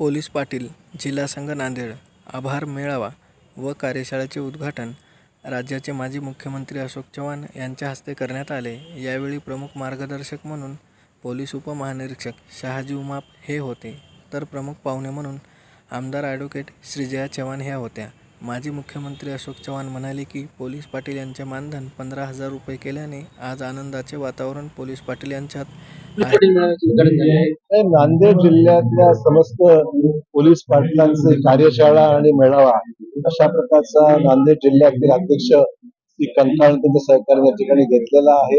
Police Patil जिल्हा संघ नांदेड आभार मेळावा व कार्यशाळेचे उद्घाटन राज्याचे माजी मुख्यमंत्री अशोक चव्हाण यांच्या हस्ते करण्यात आले. यावेळी प्रमुख मार्गदर्शक म्हणून पोलीस उपमहानिरीक्षक शहाजी उमाप हे होते. तर प्रमुख पाहुणे म्हणून आमदार ॲडव्होकेट श्रीजया चव्हाण ह्या होत्या. माजी मुख्यमंत्री अशोक चव्हाण म्हणाले की पोलीस पाटील यांचे मानधन पंधरा हजार रुपये केल्याने आज आनंदाचे वातावरण पोलीस पाटील यांच्यात नांदेड जिल्ह्यातल्या समस्त पोलीस पाटलांचे कार्यशाळा आणि मेळावा अशा प्रकारचा नांदेड जिल्ह्यातील अध्यक्ष श्री कंठाळ त्यांच्या सहकार्य या ठिकाणी घेतलेला आहे.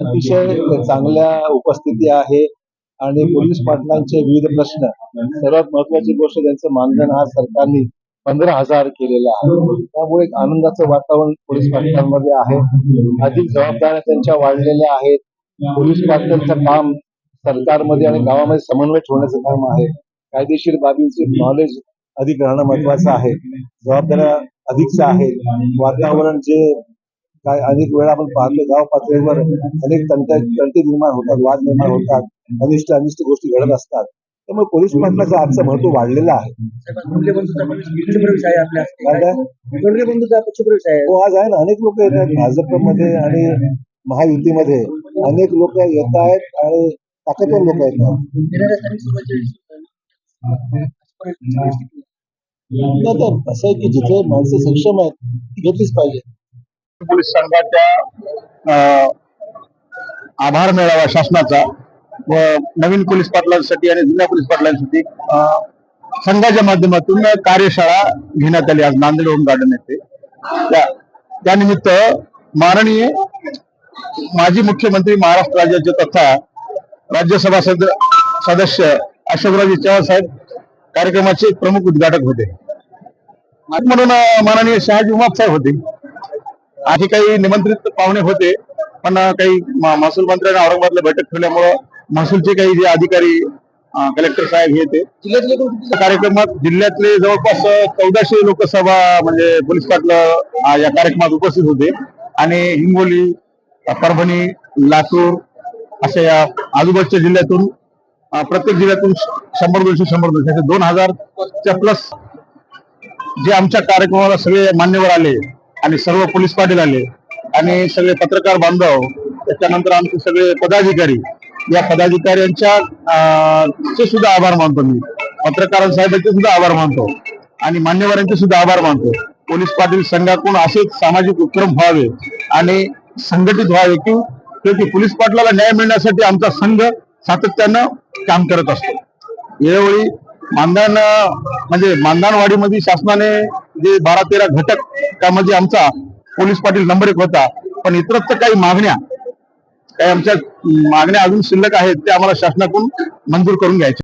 अतिशय चांगल्या उपस्थिती आहे आणि पोलीस पाटलांचे विविध प्रश्न सर्वात महत्वाची गोष्ट त्यांचं मानधन आज सरकारने पंधरा हजार केलेलं आहे. त्यामुळे एक आनंदाचं वातावरण पोलीस पाटलांमध्ये आहे. अधिक जबाबदाऱ्या त्यांच्या वाढलेल्या आहेत. पोलीस पाटलांचं काम सरकारमध्ये आणि गावामध्ये समन्वय ठेवण्याचं काम आहे. कायदेशीर बाबींचे नॉलेज अधिक राहणं महत्वाचं आहे. जबाबदाऱ्या अधिकच्या आहेत. वातावरण जे काय अनेक वेळा आपण पाहतो गाव पातळीवर अनेक तंट तंटे निर्माण होतात वाद निर्माण होतात अनिष्ट अनिष्ट गोष्टी घडत असतात. त्यामुळे पोलीस पाटलाचं आजचं महत्त्व वाढलेलं आहे. हो आज आहे ना. अनेक लोक येत आहेत भाजपमध्ये आणि महायुतीमध्ये. अनेक लोक येत आहेत आणि ताकदवर लोक येत आहेत. तर असं आहे की जिथे माणसं सक्षम आहेत ती घेतलीच पाहिजे. पोलीस संघाच्या आभार मिळावा शासनाचा व नवीन पोलीस पाटलांसाठी आणि जुन्या पोलीस पाटलांसाठी संघाच्या माध्यमातून कार्यशाळा घेण्यात आली. आज नांदेड होम गार्डन येथे. त्यानिमित्त माननीय माजी मुख्यमंत्री महाराष्ट्र राज्याचे तथा राज्यसभा सद- सदस्य अशोकराजे चव्हाण साहेब कार्यक्रमाचे प्रमुख उद्घाटक होते. म्हणून माननीय शहाजी उमाप साहेब होते. आधी काही निमंत्रित पाहुणे होते पण काही महसूल मंत्र्यांनी औरंगाबादला बैठक ठेवल्यामुळं महसूलचे काही जे अधिकारी कलेक्टर साहेब हे ते कार्यक्रमात जिल्ह्यातले जवळपास चौदाशे लोकसभा म्हणजे पोलीस पाटलं या कार्यक्रमात उपस्थित होते. आणि हिंगोली परभणी लातूर अशा या आजूबाजूच्या जिल्ह्यातून प्रत्येक जिल्ह्यातून शंभर दोनशे शंभर दोनशे असे दोन हजारच्या प्लस जे आमच्या कार्यक्रमाला सगळे मान्यवर आले आणि सर्व पोलीस पाटील आले आणि सगळे पत्रकार बांधव त्याच्यानंतर आमचे सगळे पदाधिकारी या पदाधिकाऱ्यांच्या चे सुद्धा आभार मानतो मी. पत्रकारांसाहेबांचे सुद्धा आभार मानतो आणि मान्यवरांचे सुद्धा आभार मानतो. पोलीस पाटील संघाकडून असेच सामाजिक उपक्रम व्हावे आणि संघटित व्हावे की शेवटी पोलीस पाटलाला न्याय मिळण्यासाठी आमचा संघ सातत्यानं काम करत असतो. यावेळी मानधन म्हणजे मानधनवाडीमध्ये शासनाने जे बारा तेरा घटक त्यामध्ये आमचा पोलीस पाटील नंबर एक होता. पण इतरत्र काही मागण्या काही आमच्या मागण्या अजून शिल्लक आहेत त्या आम्हाला शासनाकडून मंजूर करून घ्यायच्या